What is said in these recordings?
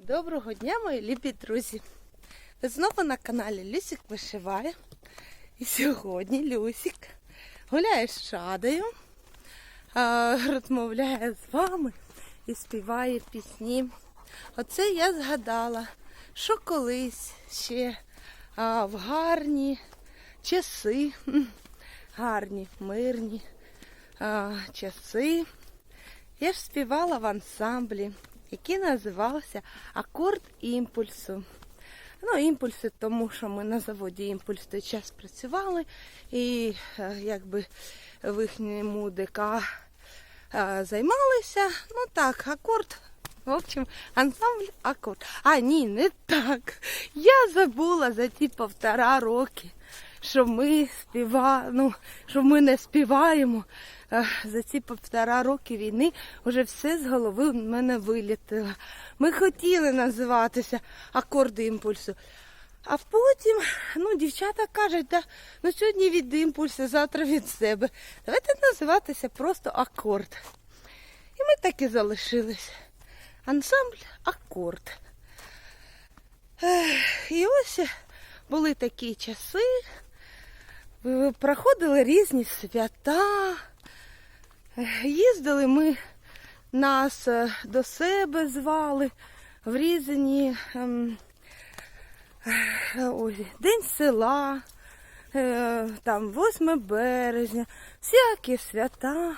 Доброго дня, мої любі друзі! Ви знову на каналі Люсік вишиває. І сьогодні Люсік гуляє з шадою, розмовляє з вами і співає пісні. Оце я згадала, що колись ще в гарні часи, гарні, мирні часи. Я ж співала в ансамблі, який називався Акорд імпульсу. Ну, імпульси, тому що ми на заводі імпульс той час працювали, і е, якби в їхньому ДК е, займалися. Ну так, акорд. В общем, ансамбль акорд. А, ні, не так. Я забула за ті півтора роки, що ми співа... ну, що ми не співаємо. Е, За ці півтора роки війни вже все з голови в мене вилітило. Ми хотіли називатися акорди імпульсу. А потім, ну, дівчата кажуть, да, ну сьогодні від імпульсу, завтра від себе. Давайте називатися просто акорд. І ми так і залишились. Ансамбль акорд. І ось були такі часи, проходили різні свята. Їздили ми, нас е, до себе звали в різні ем, е, ой, День села, е, там 8 березня, всякі свята.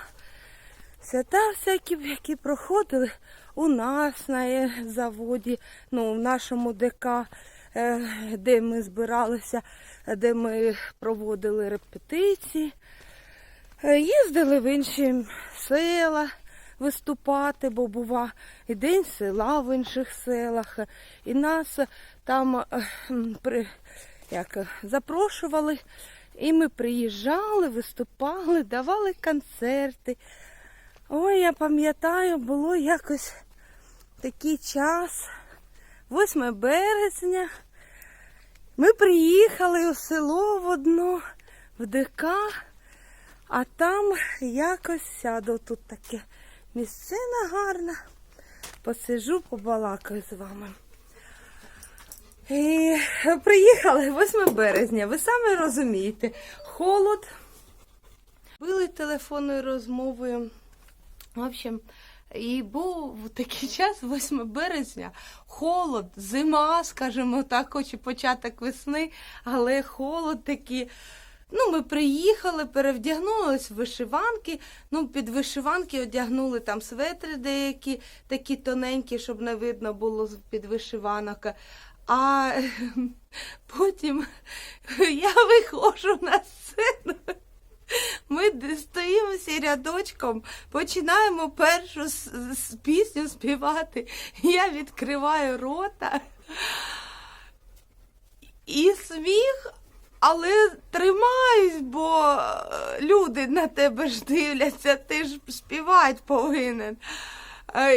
Свята всякі, які проходили у нас на е, заводі, ну, в нашому ДК, е, де ми збиралися, де ми проводили репетиції. Е, Їздили в інші села виступати, бо бува і день села в інших селах. І нас там е, при, як, е, запрошували, і ми приїжджали, виступали, давали концерти. Ой, я пам'ятаю, було якось такий час, 8 березня. Ми приїхали у село в одно, в ДК, а там якось сяду тут таке місцина гарна. Посижу, побалакаю з вами. І приїхали 8 березня, ви самі розумієте, холод. Били телефонною розмовою. В общем, і був такий час, 8 березня, холод, зима, скажімо так, хоч і початок весни, але холод такий. Ну, ми приїхали, перевдягнулись в вишиванки. Ну, під вишиванки одягнули там светри деякі, такі тоненькі, щоб не видно було під вишиванок. А потім я виходжу на сцену. Ми стоїмося рядочком, починаємо першу пісню співати. Я відкриваю рота. І сміх, але тримаюсь, бо е, люди на тебе ж дивляться, ти ж співати повинен. Е,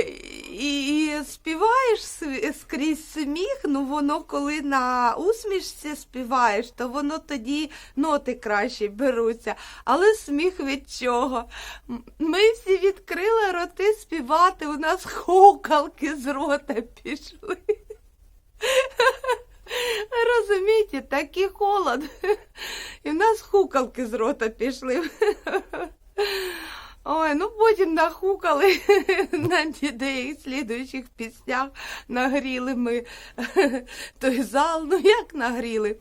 І, співаєш скрізь сміх, ну воно коли на усмішці співаєш, то воно тоді ноти краще беруться. Але сміх від чого? Ми всі відкрили роти співати, у нас хокалки з рота пішли. Розумієте, такий холод. І в нас хукалки з рота пішли. Ой, ну потім нахукали на деяких слідуючих піснях, нагріли ми той зал, ну як нагріли.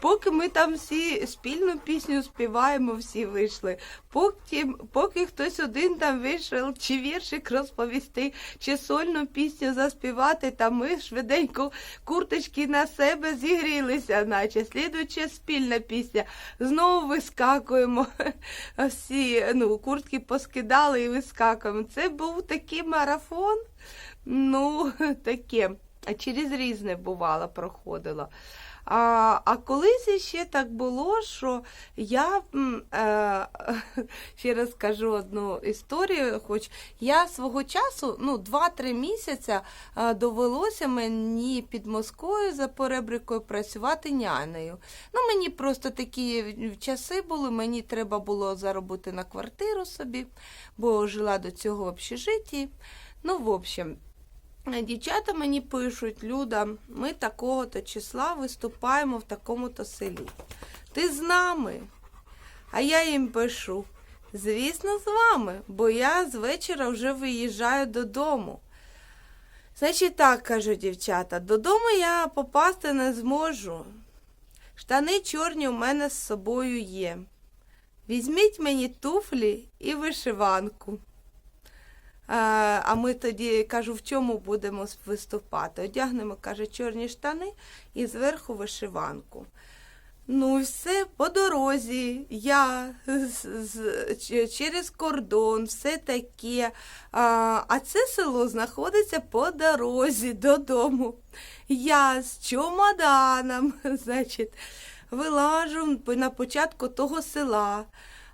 Поки ми там всі спільну пісню співаємо, всі вийшли. Поки, поки хтось один там вийшов, чи віршик розповісти, чи сольну пісню заспівати, та ми швиденько курточки на себе зігрілися, наче слідуюча спільна пісня. Знову вискакуємо. Всі ну, куртки поскидали і вискакуємо. Це був такий марафон. Ну, таке. Через різне бувало проходило. А, а колись ще так було, що я е, ще раз кажу одну історію, хоч я свого часу, ну, 2-3 місяця е, довелося мені під Москвою за поребрикою працювати нянею. Ну, мені просто такі часи були, мені треба було заробити на квартиру собі, бо жила до цього в общежитті. Ну, в общем, Дівчата мені пишуть, Люда, ми такого-то числа виступаємо в такому-то селі. Ти з нами? А я їм пишу. Звісно, з вами, бо я з вечора вже виїжджаю додому. Значить так, кажуть дівчата, додому я попасти не зможу. Штани чорні у мене з собою є. Візьміть мені туфлі і вишиванку. А, а ми тоді кажу, в чому будемо виступати? Одягнемо, каже, чорні штани і зверху вишиванку. Ну, все по дорозі, я з, з, через кордон, все таке. А, а це село знаходиться по дорозі додому. Я з чемоданом, значить, вилажу на початку того села.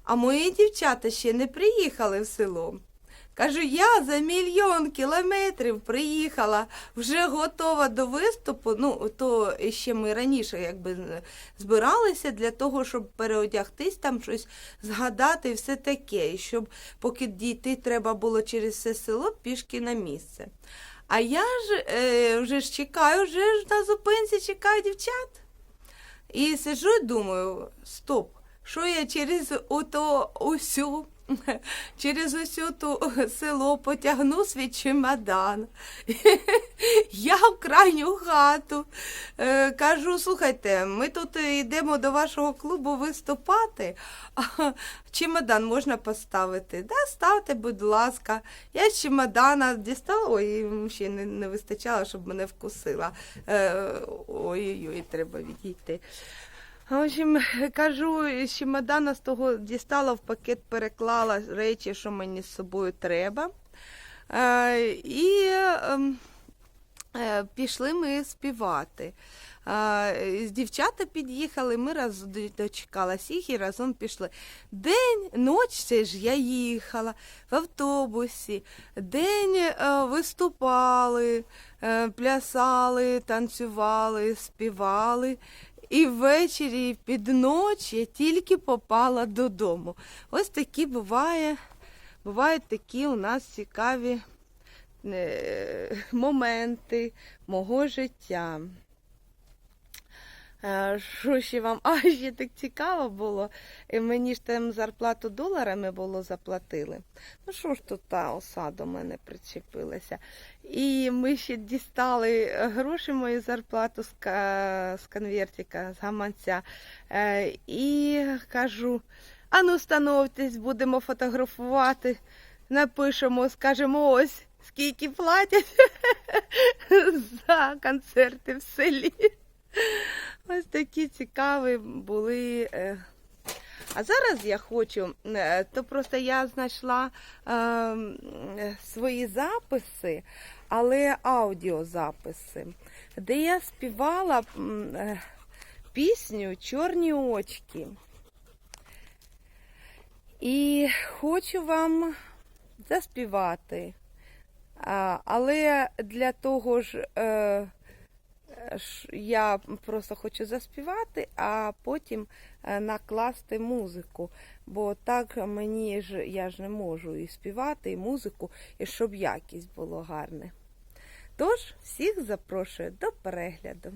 А мої дівчата ще не приїхали в село. Кажу, я за мільйон кілометрів приїхала, вже готова до виступу. Ну, то ще ми раніше якби збиралися для того, щоб переодягтись, там щось згадати і все таке. І щоб поки дійти треба було через все село пішки на місце. А я ж е, вже ж чекаю, вже ж на зупинці чекаю дівчат. І сиджу і думаю, стоп, що я через ото усю, через усю ту село потягну свій чемодан. Я в крайню хату. Е, кажу, слухайте, ми тут йдемо до вашого клубу виступати, а чемодан можна поставити. Да, ставте, будь ласка. Я з чемодана дістала, ой, ще не, не вистачало, щоб мене вкусила. Е, Ой-ой-ой, треба відійти. В общем, кажу, з чемодана з того дістала в пакет, переклала речі, що мені з собою треба. Е, і ем, е, пішли ми співати. Е, з дівчата під'їхали, ми раз дочекалась їх і разом пішли. День, ніч це ж я їхала в автобусі, день виступали, плясали, танцювали, співали. І ввечері і під ніч я тільки попала додому. Ось такі буває, бувають такі у нас цікаві е, моменти мого життя. Е, Що ще вам? А, ще так цікаво було. І мені ж там зарплату доларами було заплатили. Ну що ж тут та оса до мене причепилася. І ми ще дістали гроші мою зарплату з, з конвертика, з гаманця. Е, І кажу, а ну становтесь, будемо фотографувати. Напишемо, скажемо, ось скільки платять за концерти в селі. Ось такі цікаві були. е. А зараз я хочу, е, то просто я знайшла е, е, свої записи, але аудіозаписи, де я співала е, пісню Чорні очки. І хочу вам заспівати. А, але для того ж. Е, я просто хочу заспівати, а потім е, накласти музику. Бо так мені ж я ж не можу і співати, і музику, і щоб якість було гарне. Тож, всіх запрошую до перегляду.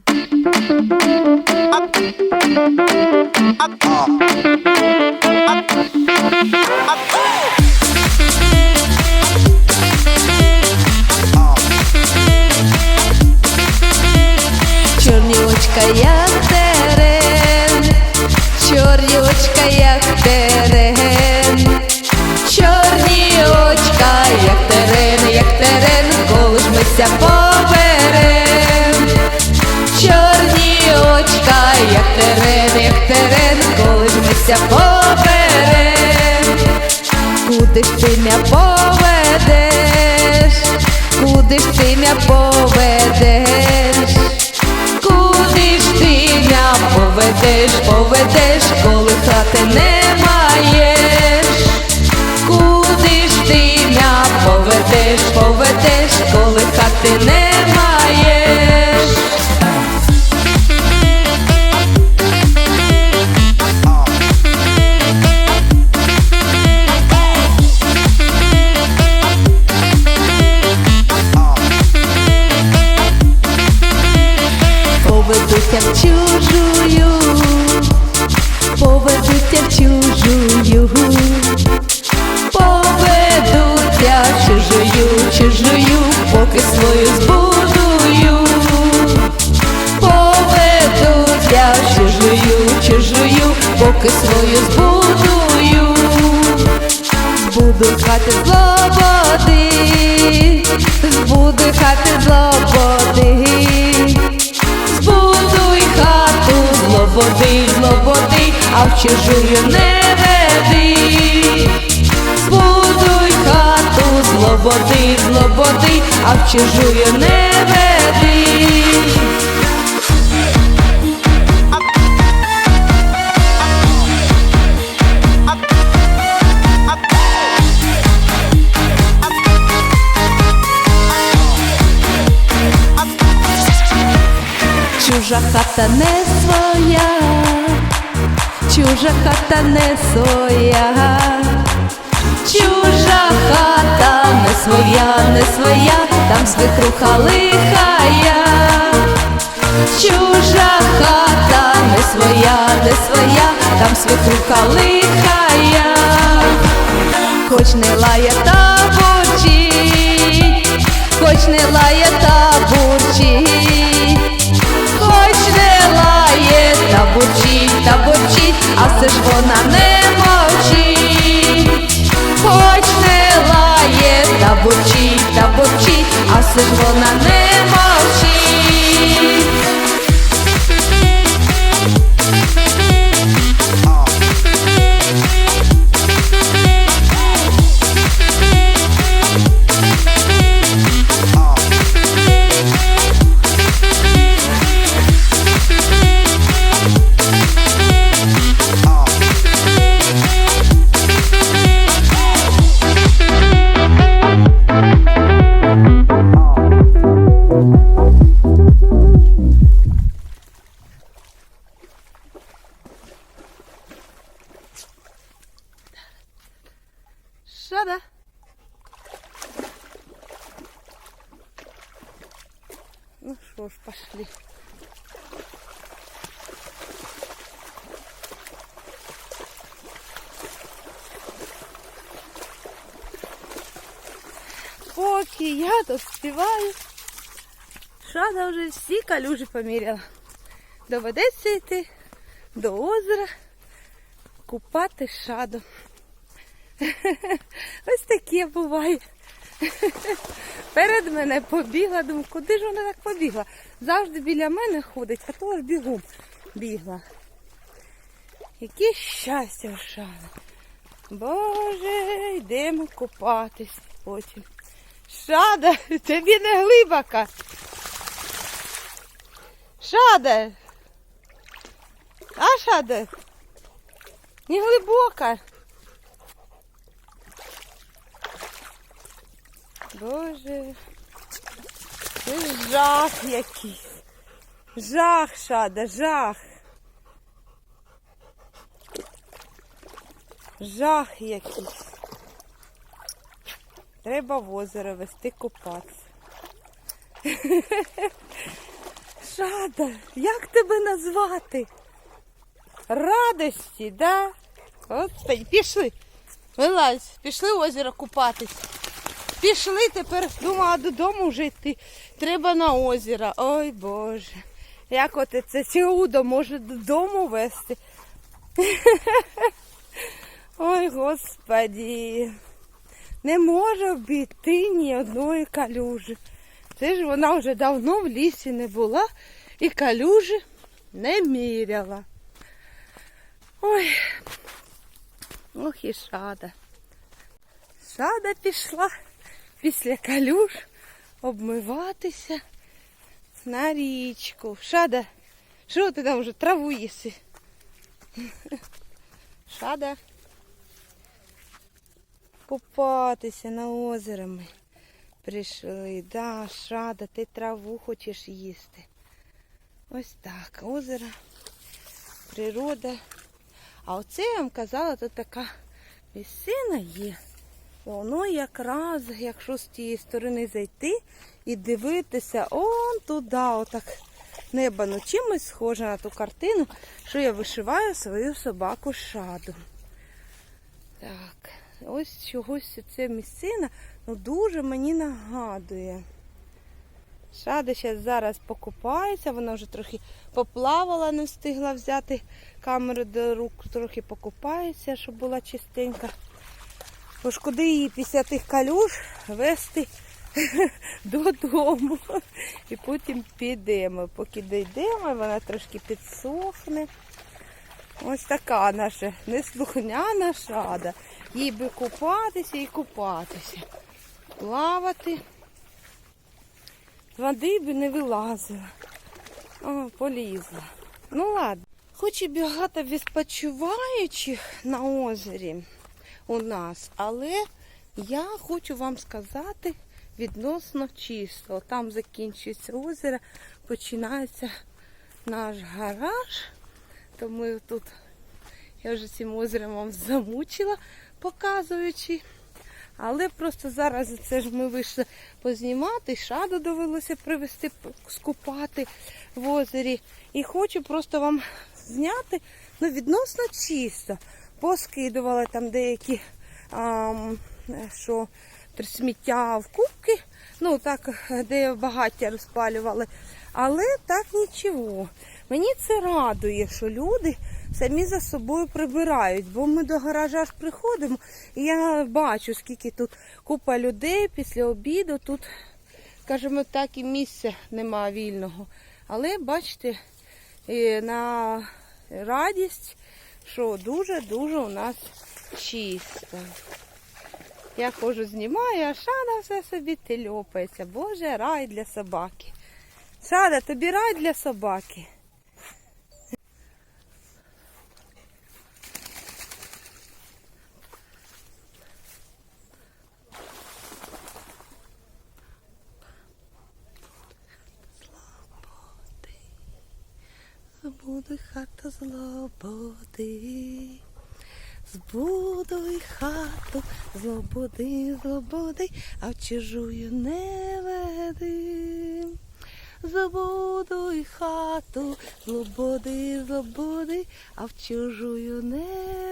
Куди ж ти мя поведеш? Куди ж ти мя поведеш? Куди ж ти мя поведеш, поведеш, коли хати не поведуться в чужую, а в чужую не веди. Збудуй хату, злободи, злободи, а в чужую не веди. Чужа хата не своя, чужа хата не своя, чужа хата не своя, не своя, там свекруха лихая, чужа хата не своя, не своя, там свекруха лихая, хоч не лає та бурчить, хоч не лає та бурчить. Хоч не лає, та бурчить, та а все ж вона не мовчить. Хоч не лає, та бурчить, та бурчить, а все ж вона не мовчить. Поки я тут співаю, Шада вже всі калюжі поміряла. Доведеться йти до озера, купати шаду. Ось таке буває. Перед мене побігла, думаю, куди ж вона так побігла? Завжди біля мене ходить, а то ж бігом бігла. Яке щастя Шана. Боже, йдемо купатись потім. Шада, тобі не глибока. Шада. А шада? Не глибока. Боже, це жах якийсь. Жах, шада, жах. Жах якийсь. Треба в озеро вести купатися. Шада, як тебе назвати? Радості, да? Господи, пішли. Вилазь, пішли в озеро купатись. Пішли тепер, думала, додому вже йти. Треба на озеро. Ой Боже. Як от це чудо може додому вести. Ой, господі. Не може обійти ні одної калюжі. Це ж вона вже давно в лісі не була і калюжі не міряла. Ой, ох і шада. Шада пішла після калюж обмиватися на річку. Шада, що ти там вже траву їси? Шада. Купатися на озеро ми прийшли. Да, шада, ти траву хочеш їсти. Ось так, озеро, природа. А оце я вам казала, тут така місцина є. Воно якраз, якщо з тієї сторони зайти і дивитися он туди, отак небо ну чимось схоже на ту картину, що я вишиваю свою собаку шаду. Так, ось чогось ця місцина ну, дуже мені нагадує. Шада зараз покупається, вона вже трохи поплавала, не встигла взяти камеру до рук, трохи покупається, щоб була чистенька. Бо ж куди її після тих калюш вести додому. І потім підемо. Поки дійдемо, вона трошки підсохне. Ось така наша неслухняна шада. Їй би купатися і купатися. Плавати. Води би не вилазила. О, полізла. Ну ладно. Хоч і багато відпочиваючих на озері у нас, але я хочу вам сказати відносно чисто. Там закінчується озеро, починається наш гараж. То ми тут, я вже цим озером вам замучила, показуючи. Але просто зараз це ж ми вийшли познімати, шаду довелося привезти, скупати в озері. І хочу просто вам зняти ну, відносно чисто. Поскидували там деякі ам, що, сміття в кубки, ну так, де багаття розпалювали. Але так нічого. Мені це радує, що люди самі за собою прибирають, бо ми до гаража ж приходимо, і я бачу, скільки тут купа людей після обіду. Тут, скажімо так, і місця нема вільного. Але бачите, на радість, що дуже-дуже у нас чисто. Я хожу знімаю, а шана все собі тельопається. Боже, рай для собаки. Шада, тобі рай для собаки. Збудуй хату злободи. Збудуй хату, злободи, злободи, а в чужую не веди. Забудуй хату, злободи, злободи, а в чужую не веди.